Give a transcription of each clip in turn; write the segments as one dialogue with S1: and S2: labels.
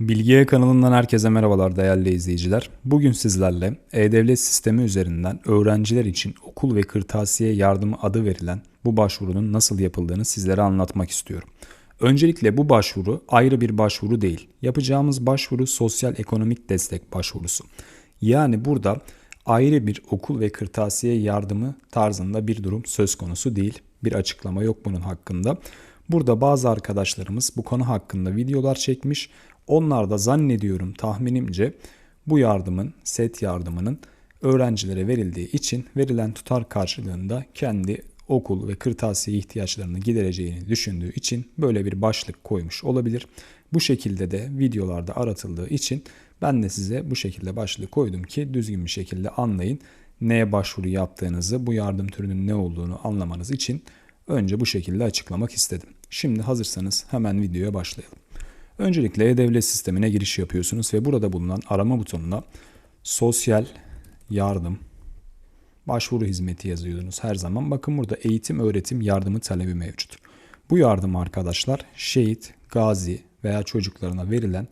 S1: Bilgiye kanalından herkese merhabalar değerli izleyiciler. Bugün sizlerle E-Devlet sistemi üzerinden öğrenciler için okul ve kırtasiye yardımı adı verilen bu başvurunun nasıl yapıldığını sizlere anlatmak istiyorum. Öncelikle bu başvuru ayrı bir başvuru değil. Yapacağımız başvuru sosyal ekonomik destek başvurusu. Yani burada ayrı bir okul ve kırtasiye yardımı tarzında bir durum söz konusu değil. Bir açıklama yok bunun hakkında. Burada bazı arkadaşlarımız bu konu hakkında videolar çekmiş. Onlar da zannediyorum tahminimce bu yardımın, set yardımının öğrencilere verildiği için verilen tutar karşılığında kendi okul ve kırtasiye ihtiyaçlarını gidereceğini düşündüğü için böyle bir başlık koymuş olabilir. Bu şekilde de videolarda aratıldığı için ben de size bu şekilde başlık koydum ki düzgün bir şekilde anlayın. Neye başvuru yaptığınızı, bu yardım türünün ne olduğunu anlamanız için önce bu şekilde açıklamak istedim. Şimdi hazırsanız hemen videoya başlayalım. Öncelikle E-Devlet sistemine giriş yapıyorsunuz ve burada bulunan arama butonuna sosyal yardım başvuru hizmeti yazıyordunuz her zaman. Bakın burada eğitim öğretim yardımı talebi mevcut. Bu yardım arkadaşlar şehit, gazi veya çocuklarına verilen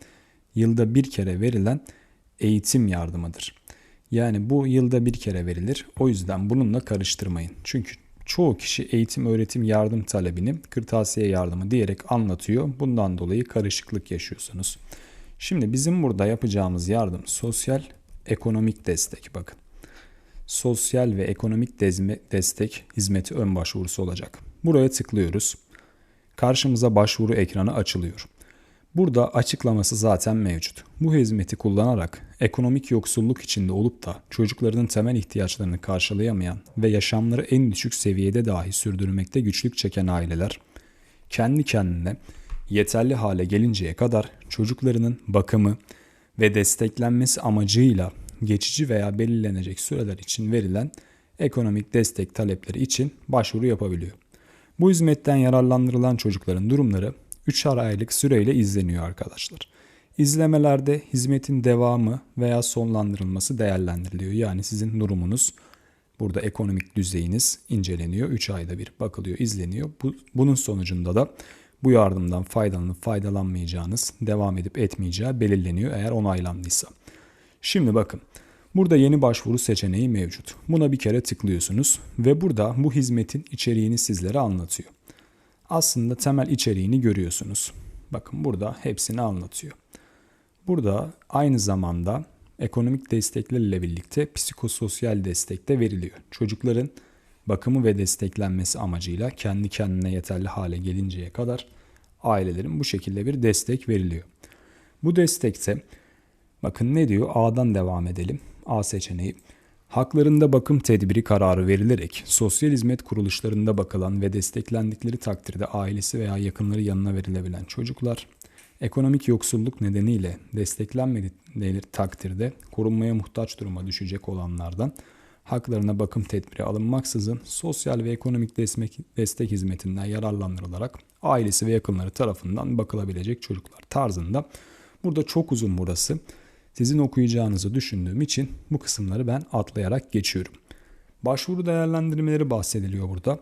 S1: yılda bir kere verilen eğitim yardımıdır. Yani bu yılda bir kere verilir. O yüzden bununla karıştırmayın. Çünkü çoğu kişi eğitim öğretim yardım talebini kırtasiye yardımı diyerek anlatıyor. Bundan dolayı karışıklık yaşıyorsunuz. Şimdi bizim burada yapacağımız yardım sosyal ekonomik destek bakın. Sosyal ve ekonomik destek hizmeti ön başvurusu olacak. Buraya tıklıyoruz. Karşımıza başvuru ekranı açılıyor. Burada açıklaması zaten mevcut. Bu hizmeti kullanarak ekonomik yoksulluk içinde olup da çocuklarının temel ihtiyaçlarını karşılayamayan ve yaşamları en düşük seviyede dahi sürdürmekte güçlük çeken aileler kendi kendine yeterli hale gelinceye kadar çocuklarının bakımı ve desteklenmesi amacıyla geçici veya belirlenecek süreler için verilen ekonomik destek talepleri için başvuru yapabiliyor. Bu hizmetten yararlandırılan çocukların durumları 3 aylık süreyle izleniyor arkadaşlar. İzlemelerde hizmetin devamı veya sonlandırılması değerlendiriliyor. Yani sizin durumunuz burada ekonomik düzeyiniz inceleniyor. 3 ayda bir bakılıyor, izleniyor. Bu, bunun sonucunda da bu yardımdan faydalanıp faydalanmayacağınız, devam edip etmeyeceği belirleniyor eğer onaylandıysa. Şimdi bakın. Burada yeni başvuru seçeneği mevcut. Buna bir kere tıklıyorsunuz ve burada bu hizmetin içeriğini sizlere anlatıyor aslında temel içeriğini görüyorsunuz. Bakın burada hepsini anlatıyor. Burada aynı zamanda ekonomik desteklerle birlikte psikososyal destek de veriliyor. Çocukların bakımı ve desteklenmesi amacıyla kendi kendine yeterli hale gelinceye kadar ailelerin bu şekilde bir destek veriliyor. Bu destekte bakın ne diyor? A'dan devam edelim. A seçeneği Haklarında bakım tedbiri kararı verilerek sosyal hizmet kuruluşlarında bakılan ve desteklendikleri takdirde ailesi veya yakınları yanına verilebilen çocuklar, ekonomik yoksulluk nedeniyle desteklenmedikleri takdirde korunmaya muhtaç duruma düşecek olanlardan haklarına bakım tedbiri alınmaksızın sosyal ve ekonomik destek, destek hizmetinden yararlandırılarak ailesi ve yakınları tarafından bakılabilecek çocuklar tarzında. Burada çok uzun burası sizin okuyacağınızı düşündüğüm için bu kısımları ben atlayarak geçiyorum. Başvuru değerlendirmeleri bahsediliyor burada.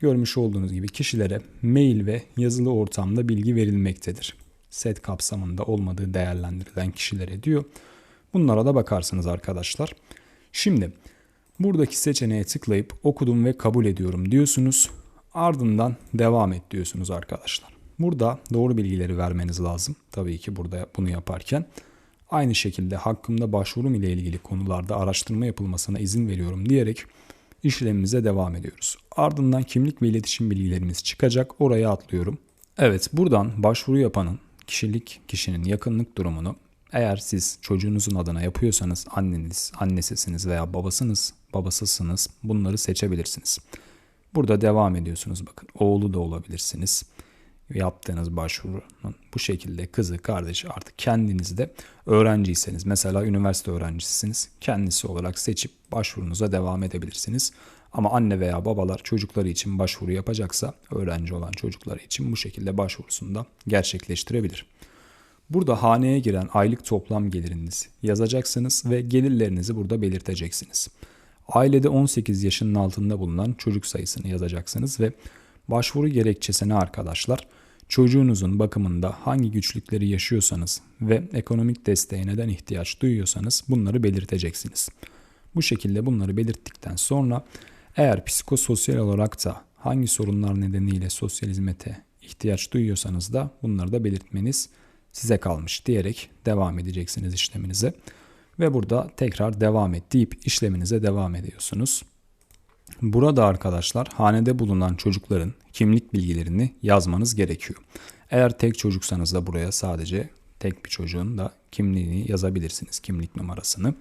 S1: Görmüş olduğunuz gibi kişilere mail ve yazılı ortamda bilgi verilmektedir. Set kapsamında olmadığı değerlendirilen kişilere diyor. Bunlara da bakarsınız arkadaşlar. Şimdi buradaki seçeneğe tıklayıp okudum ve kabul ediyorum diyorsunuz. Ardından devam et diyorsunuz arkadaşlar. Burada doğru bilgileri vermeniz lazım. Tabii ki burada bunu yaparken. Aynı şekilde hakkımda başvurum ile ilgili konularda araştırma yapılmasına izin veriyorum diyerek işlemimize devam ediyoruz. Ardından kimlik ve iletişim bilgilerimiz çıkacak. Oraya atlıyorum. Evet buradan başvuru yapanın kişilik kişinin yakınlık durumunu eğer siz çocuğunuzun adına yapıyorsanız anneniz, annesisiniz veya babasınız, babasısınız bunları seçebilirsiniz. Burada devam ediyorsunuz bakın. Oğlu da olabilirsiniz yaptığınız başvurunun bu şekilde kızı, kardeşi artık kendinizde öğrenciyseniz mesela üniversite öğrencisisiniz kendisi olarak seçip başvurunuza devam edebilirsiniz. Ama anne veya babalar çocukları için başvuru yapacaksa öğrenci olan çocukları için bu şekilde başvurusunu da gerçekleştirebilir. Burada haneye giren aylık toplam gelirinizi yazacaksınız ve gelirlerinizi burada belirteceksiniz. Ailede 18 yaşının altında bulunan çocuk sayısını yazacaksınız ve başvuru gerekçesine arkadaşlar çocuğunuzun bakımında hangi güçlükleri yaşıyorsanız ve ekonomik desteğe neden ihtiyaç duyuyorsanız bunları belirteceksiniz. Bu şekilde bunları belirttikten sonra eğer psikososyal olarak da hangi sorunlar nedeniyle sosyal hizmete ihtiyaç duyuyorsanız da bunları da belirtmeniz size kalmış diyerek devam edeceksiniz işleminize. Ve burada tekrar devam et deyip işleminize devam ediyorsunuz. Burada arkadaşlar hanede bulunan çocukların kimlik bilgilerini yazmanız gerekiyor. Eğer tek çocuksanız da buraya sadece tek bir çocuğun da kimliğini yazabilirsiniz, kimlik numarasını.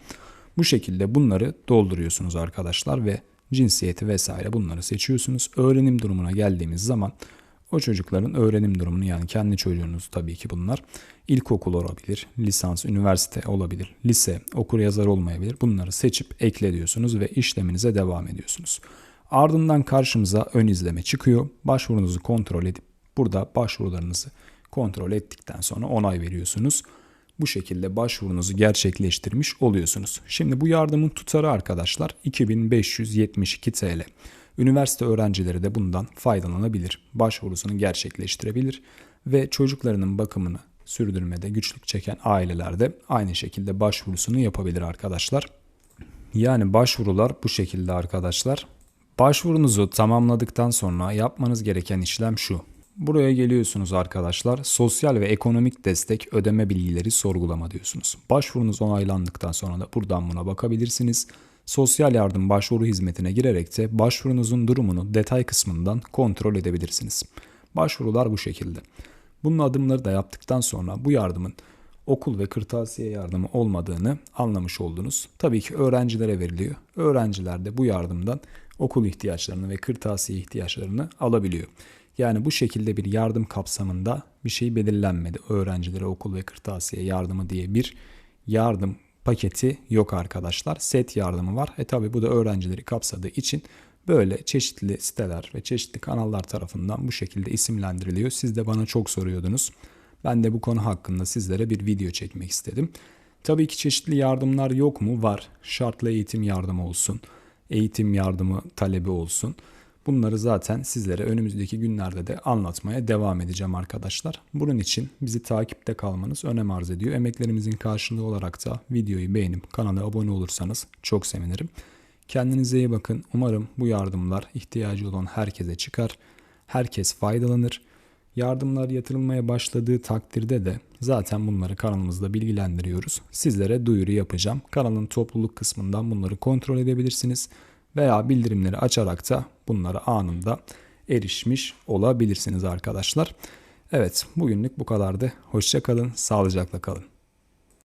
S1: Bu şekilde bunları dolduruyorsunuz arkadaşlar ve cinsiyeti vesaire bunları seçiyorsunuz. Öğrenim durumuna geldiğimiz zaman o çocukların öğrenim durumunu yani kendi çocuğunuz tabii ki bunlar ilkokul olabilir, lisans, üniversite olabilir, lise, okur yazar olmayabilir. Bunları seçip ekle diyorsunuz ve işleminize devam ediyorsunuz. Ardından karşımıza ön izleme çıkıyor. Başvurunuzu kontrol edip burada başvurularınızı kontrol ettikten sonra onay veriyorsunuz. Bu şekilde başvurunuzu gerçekleştirmiş oluyorsunuz. Şimdi bu yardımın tutarı arkadaşlar 2572 TL. Üniversite öğrencileri de bundan faydalanabilir. Başvurusunu gerçekleştirebilir ve çocuklarının bakımını sürdürmede güçlük çeken aileler de aynı şekilde başvurusunu yapabilir arkadaşlar. Yani başvurular bu şekilde arkadaşlar. Başvurunuzu tamamladıktan sonra yapmanız gereken işlem şu. Buraya geliyorsunuz arkadaşlar. Sosyal ve ekonomik destek ödeme bilgileri sorgulama diyorsunuz. Başvurunuz onaylandıktan sonra da buradan buna bakabilirsiniz. Sosyal yardım başvuru hizmetine girerek de başvurunuzun durumunu detay kısmından kontrol edebilirsiniz. Başvurular bu şekilde. Bunun adımları da yaptıktan sonra bu yardımın okul ve kırtasiye yardımı olmadığını anlamış oldunuz. Tabii ki öğrencilere veriliyor. Öğrenciler de bu yardımdan okul ihtiyaçlarını ve kırtasiye ihtiyaçlarını alabiliyor. Yani bu şekilde bir yardım kapsamında bir şey belirlenmedi. Öğrencilere okul ve kırtasiye yardımı diye bir yardım paketi yok arkadaşlar. Set yardımı var. E tabi bu da öğrencileri kapsadığı için böyle çeşitli siteler ve çeşitli kanallar tarafından bu şekilde isimlendiriliyor. Siz de bana çok soruyordunuz. Ben de bu konu hakkında sizlere bir video çekmek istedim. Tabii ki çeşitli yardımlar yok mu? Var. Şartlı eğitim yardımı olsun, eğitim yardımı talebi olsun. Bunları zaten sizlere önümüzdeki günlerde de anlatmaya devam edeceğim arkadaşlar. Bunun için bizi takipte kalmanız önem arz ediyor. Emeklerimizin karşılığı olarak da videoyu beğenip kanala abone olursanız çok sevinirim. Kendinize iyi bakın. Umarım bu yardımlar ihtiyacı olan herkese çıkar. Herkes faydalanır. Yardımlar yatırılmaya başladığı takdirde de zaten bunları kanalımızda bilgilendiriyoruz. Sizlere duyuru yapacağım. Kanalın topluluk kısmından bunları kontrol edebilirsiniz veya bildirimleri açarak da bunlara anında erişmiş olabilirsiniz arkadaşlar. Evet bugünlük bu kadardı. Hoşça kalın, sağlıcakla kalın.